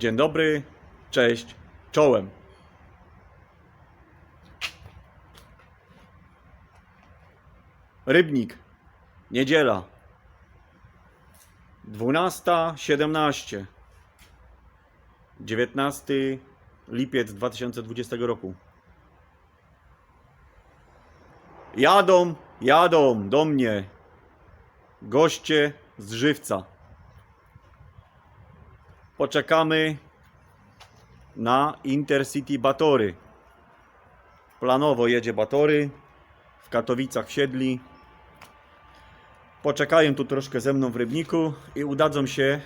Dzień dobry, cześć, czołem. Rybnik, niedziela. 12.17. 19 lipiec 2020 roku. Jadą, jadą do mnie goście z żywca. Poczekamy na Intercity Batory. Planowo jedzie Batory. W Katowicach wsiedli. Poczekają tu troszkę ze mną w Rybniku i udadzą się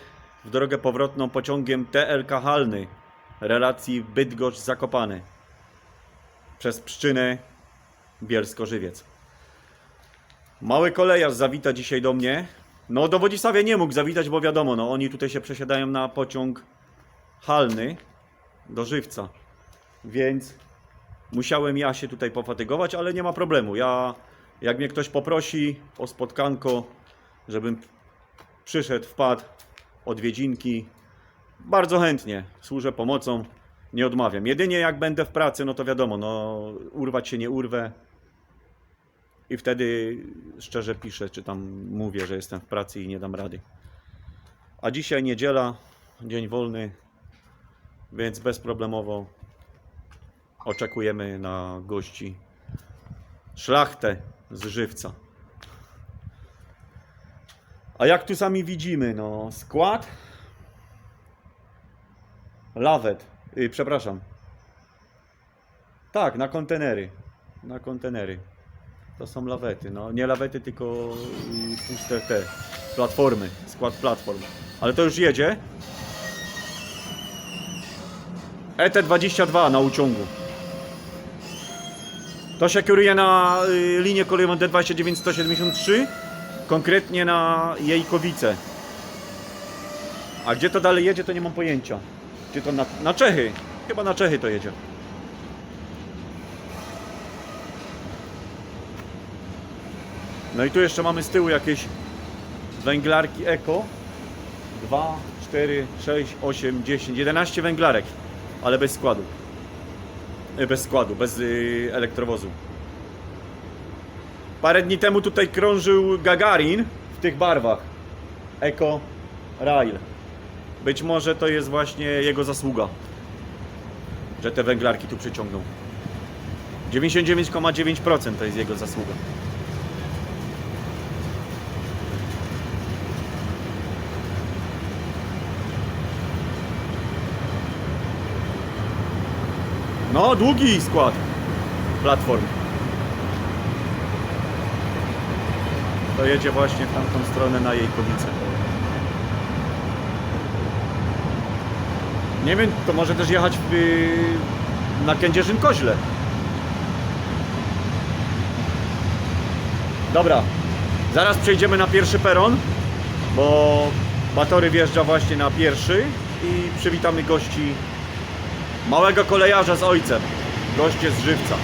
w drogę powrotną pociągiem TLK Halny relacji Bydgoszcz-Zakopane przez Pszczynę Bielsko-Żywiec. Mały kolejarz zawita dzisiaj do mnie. No do Wodzisławia nie mógł zawitać, bo wiadomo, no oni tutaj się przesiadają na pociąg halny do Żywca. Więc musiałem ja się tutaj pofatygować, ale nie ma problemu. Ja, jak mnie ktoś poprosi o spotkanko, żebym przyszedł, wpadł, odwiedzinki, bardzo chętnie służę pomocą, nie odmawiam. Jedynie jak będę w pracy, no to wiadomo, no urwać się nie urwę. I wtedy szczerze piszę, czy tam mówię, że jestem w pracy i nie dam rady. A dzisiaj niedziela, dzień wolny, więc bezproblemowo oczekujemy na gości szlachtę z żywca. A jak tu sami widzimy, no skład lawet, yy, przepraszam. Tak, na kontenery. Na kontenery. To są lawety, no nie lawety, tylko puste te platformy, skład platform. Ale to już jedzie. ET22 na uciągu. To się kieruje na y, linię kolejową D29173, konkretnie na Jejkowice. A gdzie to dalej jedzie, to nie mam pojęcia. Czy to na, na Czechy? Chyba na Czechy to jedzie. No i tu jeszcze mamy z tyłu jakieś węglarki Eko. 2, 4, 6, 8, 10, 11 węglarek, ale bez składu. E, Bez składu, bez y, elektrowozu. Parę dni temu tutaj krążył Gagarin w tych barwach. Eko Rail. Być może to jest właśnie jego zasługa, że te węglarki tu przyciągnął. 99,9% to jest jego zasługa. No, długi skład platform. To jedzie właśnie w tamtą stronę na Jejkowice. Nie wiem, to może też jechać w, na Kędzierzyn-Koźle. Dobra, zaraz przejdziemy na pierwszy peron, bo Batory wjeżdża właśnie na pierwszy i przywitamy gości Małego kolejarza z ojcem. Goście z żywca.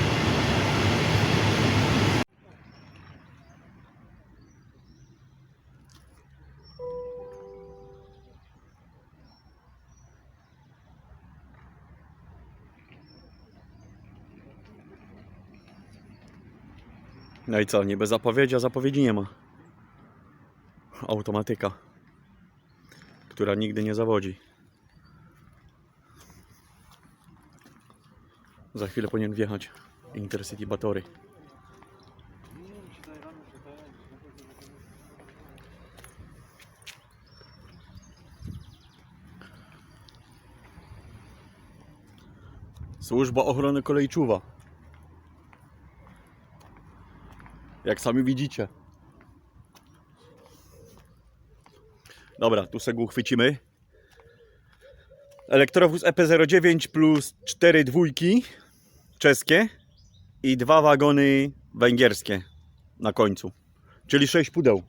No i co, niby zapowiedzi, a zapowiedzi nie ma. Automatyka, która nigdy nie zawodzi. Za chwilę powinien wjechać Intercity Batory. Służba Ochrony Kolei czuwa. Jak sami widzicie. Dobra, tu sobie go uchwycimy. Elektrowóz EP09 plus 4 dwójki czeskie i dwa wagony węgierskie na końcu. Czyli 6 pudeł.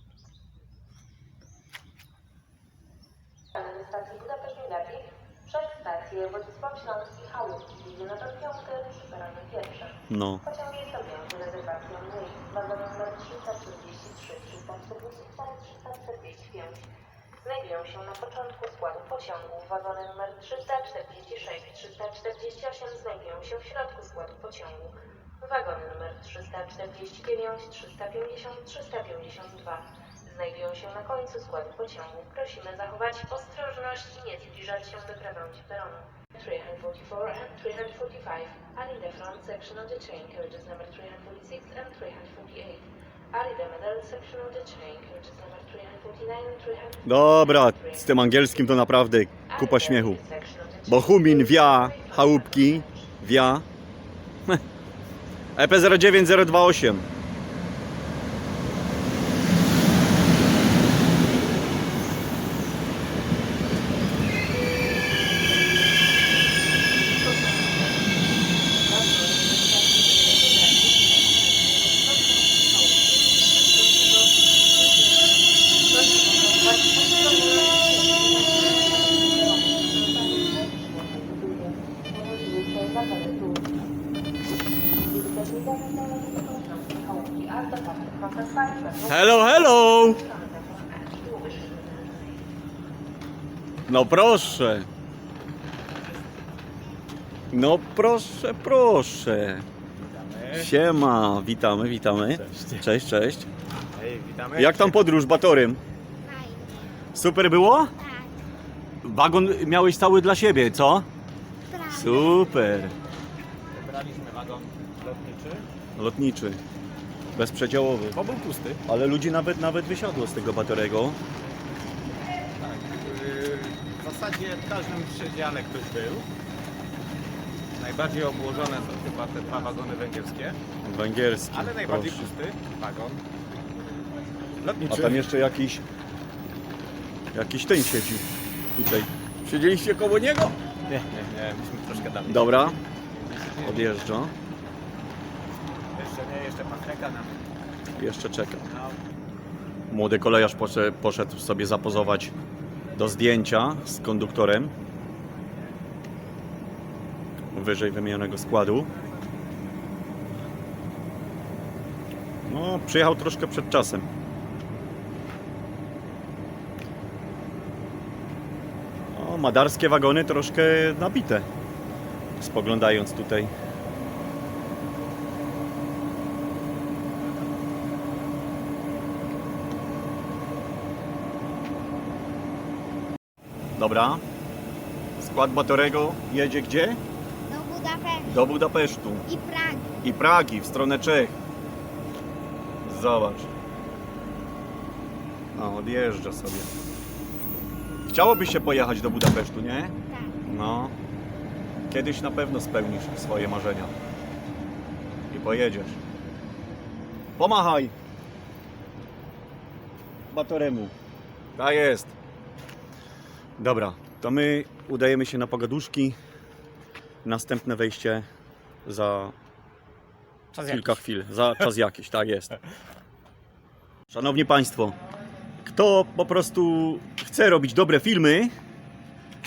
No. Pociąg jest objęty rezerwacją miejsc. Wagon numer 343, 344, 345. znajdują się na początku składu pociągu. Wagony numer 346, 348 znajdują się w środku składu pociągu. Wagony numer 349, 350, 352 znajdują się na końcu składu pociągu. Prosimy zachować ostrożność i nie zbliżać się do krawędzi peronu. 344 and 345 are in the front section of the train carriages number 346 and 348. Are in the middle section of the train carriages number 349 and 350. Dobra, z tym angielskim to naprawdę kupa śmiechu. Bohumin wia, chałupki, wia. E EP09028. Hello, hello! No proszę. No proszę, proszę. Siema, witamy, witamy. Cześć. Cześć, cześć. Hej, witamy. Jak tam podróż? Fajnie. Super było? Tak, Wagon miałeś cały dla siebie, co? Super. Wybraliśmy wagon lotniczy, Lotniczy. Bezprzedziałowy. bo był pusty. Ale ludzi nawet nawet wysiadło z tego batorego. Tak. Yy, W zasadzie w każdym przedziale ktoś był. Najbardziej obłożone są chyba te dwa wagony węgierskie, Węgierski. ale najbardziej proszę. pusty wagon A lotniczy. tam jeszcze jakiś. Jakiś ten siedzi. Tutaj. Siedzieliście koło niego? Nie, nie, nie, myśmy troszkę dalej. Dobra, odjeżdża. Jeszcze pan czeka na mnie. Jeszcze czeka. Młody kolejarz poszedł sobie zapozować do zdjęcia z konduktorem wyżej wymienionego składu. No, przyjechał troszkę przed czasem. O, madarskie wagony troszkę nabite. Spoglądając tutaj. Dobra. Skład Batorego jedzie gdzie? Do Budapesztu Do Budapesztu i Pragi. i Pragi w stronę Czech. Zobacz. A, odjeżdża sobie. Chciałoby się pojechać do Budapesztu, nie? Tak. No. Kiedyś na pewno spełnisz swoje marzenia. I pojedziesz. Pomachaj! Batoremu. Tak jest. Dobra, to my udajemy się na pogaduszki. Następne wejście za czas kilka chwil, za czas jakiś, tak jest. Szanowni Państwo, kto po prostu chce robić dobre filmy,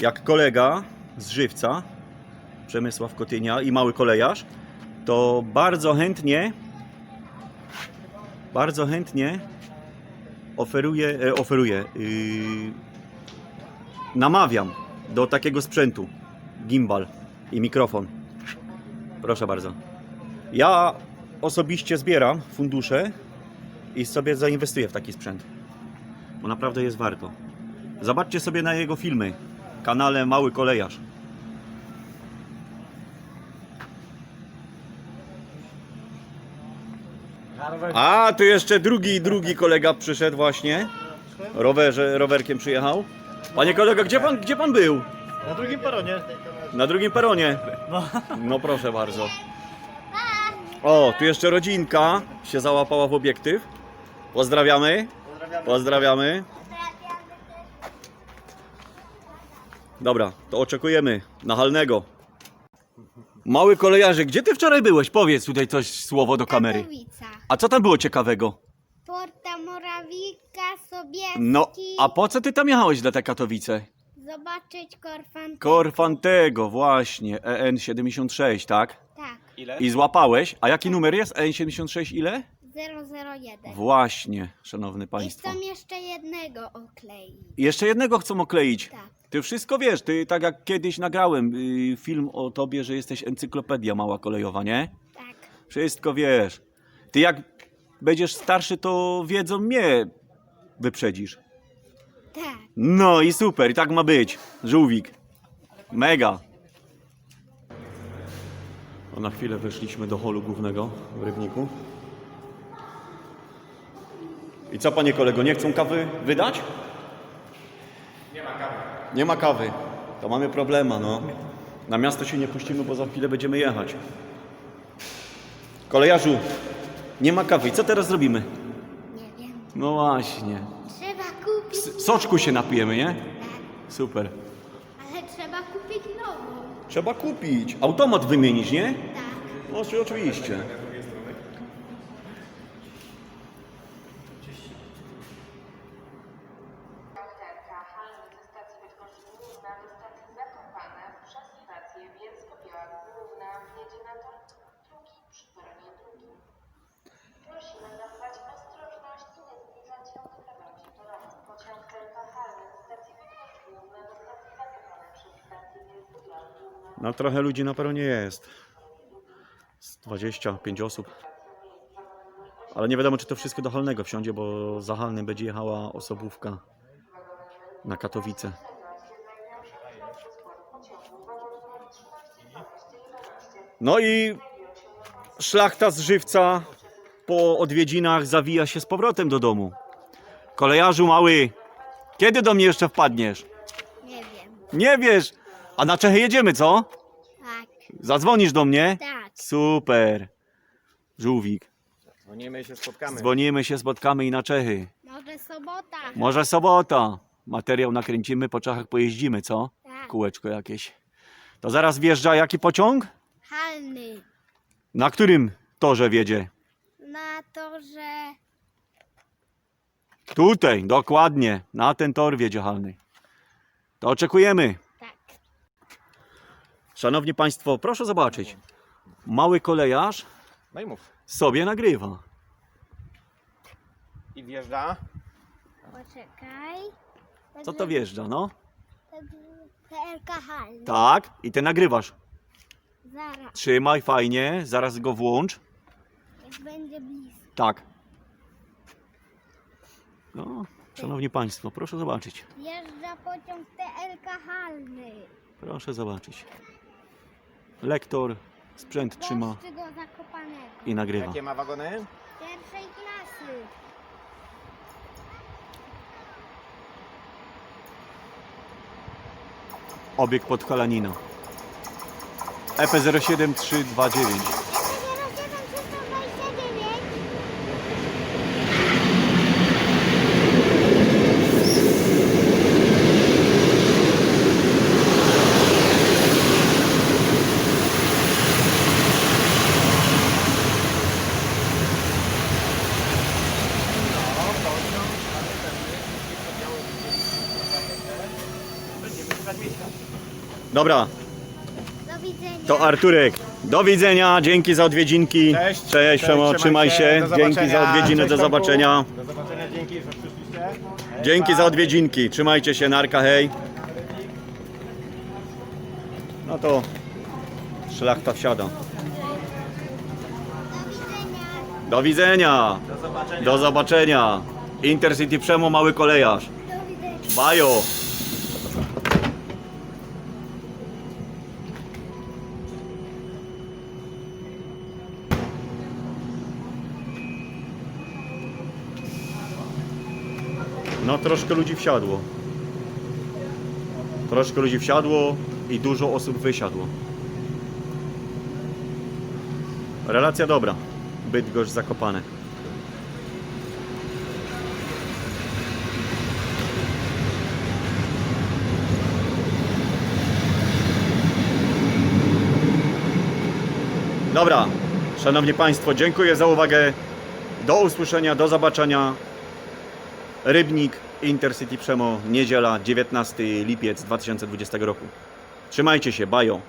jak kolega z Żywca, Przemysław Kotynia i mały kolejarz, to bardzo chętnie, bardzo chętnie oferuję, e, oferuję, yy, namawiam do takiego sprzętu, gimbal i mikrofon. Proszę bardzo. Ja osobiście zbieram fundusze i sobie zainwestuję w taki sprzęt. Bo naprawdę jest warto. Zobaczcie sobie na jego filmy. Kanale Mały Kolejarz. A, tu jeszcze drugi, drugi kolega przyszedł właśnie. Rowerze, rowerkiem przyjechał. Panie kolego, gdzie pan, gdzie pan był? Na drugim peronie. Na drugim peronie. No. No proszę bardzo. O, tu jeszcze rodzinka się załapała w obiektyw. Pozdrawiamy. Pozdrawiamy. Pozdrawiamy. Dobra, to oczekujemy nachalnego. Mały kolejarze, gdzie ty wczoraj byłeś? Powiedz tutaj coś słowo do kamery. Katowica. A co tam było ciekawego? Porta Morawika, Sobieski. No, a po co ty tam jechałeś dla te Katowice? Zobaczyć Korfan. Korfantego, właśnie, EN76, tak? Tak. Ile? I złapałeś, a jaki numer jest? EN76 ile? 001. Właśnie, szanowny I państwo. chcą jeszcze jednego okleić. Jeszcze jednego chcą okleić. Tak. Ty wszystko wiesz, ty tak jak kiedyś nagrałem y, film o tobie, że jesteś encyklopedia mała kolejowa, nie? Tak. Wszystko wiesz. Ty jak będziesz starszy, to wiedzą mnie wyprzedzisz. Tak. No i super, i tak ma być. Żółwik. Mega. O, na chwilę weszliśmy do holu głównego w Rybniku. I co, panie kolego, nie chcą kawy wydać? Nie ma kawy. Nie ma kawy. To mamy problema, no. Na miasto się nie puścimy, bo za chwilę będziemy jechać. Kolejarzu, nie ma kawy. I co teraz zrobimy? Nie wiem. No właśnie. Trzeba kupić. S- Soczku się napijemy, nie? Super. Ale trzeba kupić nową. Trzeba kupić. Automat wymienić, nie? Tak. No, czy oczywiście. No trochę ludzi na peronie jest. Z 25 osób. Ale nie wiadomo, czy to wszystko do Halnego wsiądzie, bo za Halnym będzie jechała osobówka na Katowice. No i szlachta z żywca po odwiedzinach zawija się z powrotem do domu. Kolejarzu mały, kiedy do mnie jeszcze wpadniesz? Nie wiem. Nie wiesz, a na Czechy jedziemy, co? Tak. Zadzwonisz do mnie? Tak. Super. Żółwik. Dzwonimy i się spotkamy. Dzwonimy się, spotkamy i na Czechy. Może sobota. Może sobota. Materiał nakręcimy, po Czechach pojeździmy, co? Tak. Kółeczko jakieś. To zaraz wjeżdża jaki pociąg? Halny. Na którym torze wiedzie? Na to, że Tutaj, dokładnie. Na ten tor wiedzie halny. To oczekujemy. Szanowni Państwo, proszę zobaczyć. Mały kolejarz No i mów. sobie nagrywa. I wjeżdża. Poczekaj. Co to wjeżdża, no? PLK halny. Tak, i ty nagrywasz. Zaraz. Trzymaj fajnie, zaraz go włącz. Jak będzie blisko. Tak. No, szanowni państwo, proszę zobaczyć. Jeżdża pociąg TLK halny. Proszę zobaczyć. Lektor, sprzęt trzyma Goszczy do Zakopanego. i nagrywa. Jakie ma wagony? Pierwszej klasy. Obieg Podhalanina. E EP07329. Dobra, Do widzenia. to Arturek. Do widzenia, dzięki za odwiedzinki. Cześć. Cześć, Przemo, trzymaj się. Do Dzięki za zobaczenia. odwiedziny, Cześć, do Tomku. zobaczenia. Do zobaczenia, dzięki, że przyszliście. Hej, Dzięki pa. za odwiedzinki. Trzymajcie się, narka, hej. No to szlachta wsiada. Do widzenia. Do widzenia. Do zobaczenia. Do zobaczenia. Intercity Przemo, mały kolejarz. Do widzenia. Bajo. No troszkę ludzi wsiadło. Troszkę ludzi wsiadło i dużo osób wysiadło. Relacja dobra. Bydgoszcz Zakopane. Dobra, Szanowni Państwo, dziękuję za uwagę. Do usłyszenia, do zobaczenia. Rybnik Intercity Przemo, niedziela, 19 lipiec 2020 roku. Trzymajcie się, bajo.